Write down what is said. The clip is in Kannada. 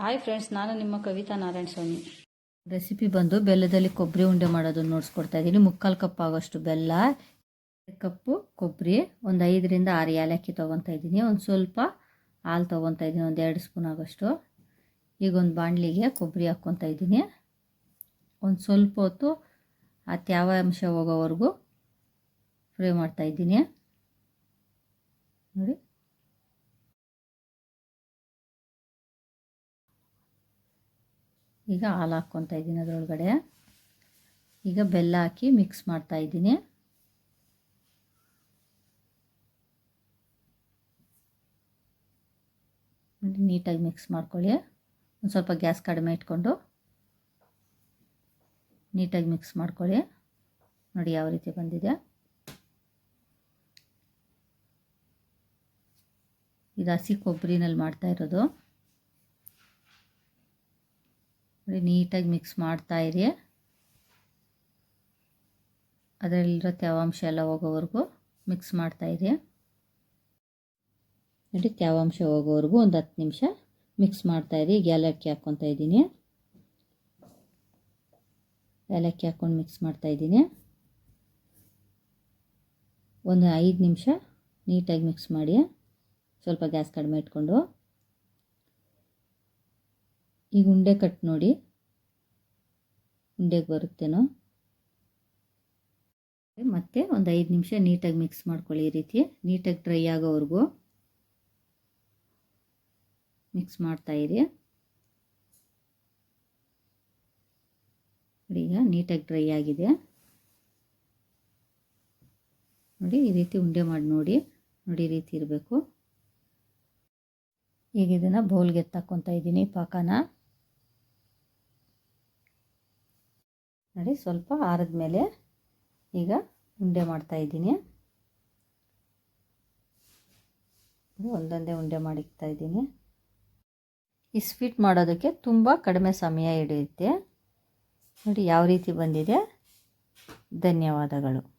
ಹಾಯ್ ಫ್ರೆಂಡ್ಸ್ ನಾನು ನಿಮ್ಮ ಕವಿತಾ ನಾರಾಯಣ ಸ್ವಾಮಿ. ರೆಸಿಪಿ ಬಂದು ಬೆಲ್ಲದಲ್ಲಿ ಕೊಬ್ಬರಿ ಉಂಡೆ ಮಾಡೋದನ್ನು ನೋಡಿಸ್ಕೊಡ್ತಾ ಇದ್ದೀನಿ ಮುಕ್ಕಾಲು ಕಪ್ ಆಗೋಷ್ಟು ಬೆಲ್ಲ ಕಪ್ಪು ಕೊಬ್ಬರಿ, ಒಂದು ಐದರಿಂದ ಆರು ಏಲಕ್ಕಿ ತೊಗೊತಾ ಇದ್ದೀನಿ ಒಂದು ಸ್ವಲ್ಪ ಹಾಲು ತೊಗೊತಾ ಇದ್ದೀನಿ ಒಂದು ಎರಡು ಸ್ಪೂನ್ ಆಗೋಷ್ಟು. ಈಗ ಒಂದು ಬಾಣಲಿಗೆ ಕೊಬ್ಬರಿ ಹಾಕ್ಕೊತಾ ಇದ್ದೀನಿ ಒಂದು ಸ್ವಲ್ಪ ಹೊತ್ತು ಆ ಅಂಶ ಹೋಗೋವರೆಗೂ ಫ್ರೈ ಮಾಡ್ತಾ ಇದ್ದೀನಿ ನೋಡಿ. ಈಗ ಹಾಲು ಹಾಕ್ಕೊತಾ ಇದ್ದೀನಿ ಅದರೊಳಗಡೆ. ಈಗ ಬೆಲ್ಲ ಹಾಕಿ ಮಿಕ್ಸ್ ಮಾಡ್ತಾ ಇದ್ದೀನಿ. ನೀಟಾಗಿ ಮಿಕ್ಸ್ ಮಾಡ್ಕೊಳ್ಳಿ. ಒಂದು ಸ್ವಲ್ಪ ಗ್ಯಾಸ್ ಕಡಿಮೆ ಇಟ್ಕೊಂಡು ನೀಟಾಗಿ ಮಿಕ್ಸ್ ಮಾಡ್ಕೊಳ್ಳಿ. ನೋಡಿ, ಯಾವ ರೀತಿ ಬಂದಿದೆ. ಇದು ಹಸಿ ಕೊಬ್ಬರಿನಲ್ಲಿ ಮಾಡ್ತಾ ಇರೋದು. ನೋಡಿ, ನೀಟಾಗಿ ಮಿಕ್ಸ್ ಮಾಡ್ತಾ ಇರಿ. ಅದರಲ್ಲಿರೋ ತೇವಾಂಶ ಎಲ್ಲ ಹೋಗೋವರೆಗೂ ಮಿಕ್ಸ್ ಮಾಡ್ತಾ ಇರಿ. ನೋಡಿ ತೇವಾಂಶ ಹೋಗೋವರೆಗೂ ಒಂದು ಹತ್ತು ನಿಮಿಷ ಮಿಕ್ಸ್ ಮಾಡ್ತಾ ಇರಿ. ಈಗ ಏಲಕ್ಕಿ ಹಾಕ್ಕೊತಾ ಇದ್ದೀನಿ. ಏಲಕ್ಕಿ ಹಾಕ್ಕೊಂಡು ಮಿಕ್ಸ್ ಮಾಡ್ತಾ ಇದ್ದೀನಿ. ಒಂದು ಐದು ನಿಮಿಷ ನೀಟಾಗಿ ಮಿಕ್ಸ್ ಮಾಡಿ. ಸ್ವಲ್ಪ ಗ್ಯಾಸ್ ಕಡಿಮೆ ಇಟ್ಕೊಂಡು. ಈಗ ಉಂಡೆ ಕಟ್ ನೋಡಿ. ಉಂಡೆಗೆ ಬರುತ್ತೇನೋ. ಮತ್ತೆ ಒಂದು ಐದು ನಿಮಿಷ ನೀಟಾಗಿ ಮಿಕ್ಸ್ ಮಾಡ್ಕೊಳ್ಳಿ ಈ ರೀತಿ. ನೀಟಾಗಿ ಡ್ರೈ ಆಗೋವರೆಗೂ ಮಿಕ್ಸ್ ಮಾಡ್ತಾಯಿರಿ ನೋಡಿ, ಈಗ ನೀಟಾಗಿ ಡ್ರೈ ಆಗಿದೆ. ನೋಡಿ, ಈ ರೀತಿ ಉಂಡೆ ಮಾಡಿ ನೋಡಿ. ನೋಡಿ, ಈ ರೀತಿ ಇರಬೇಕು. ಈಗ ಇದನ್ನು ಬೌಲ್ಗೆ ಎತ್ತಾಕೊತಾ ಇದ್ದೀನಿ ಪಾಕನ. ನೋಡಿ, ಸ್ವಲ್ಪ ಆರಿದ ಮೇಲೆ ಈಗ ಉಂಡೆ ಮಾಡ್ತಾ ಇದ್ದೀನಿ. ಒಂದೊಂದೇ ಉಂಡೆ ಮಾಡಿಕ್ತಾ ಇದ್ದೀನಿ. ಈ ಸ್ವೀಟ್ ಮಾಡೋದಕ್ಕೆ ತುಂಬ ಕಡಿಮೆ ಸಮಯ ಹಿಡಿಯುತ್ತೆ. ನೋಡಿ, ಯಾವ ರೀತಿ ಬಂದಿದೆ. ಧನ್ಯವಾದಗಳು.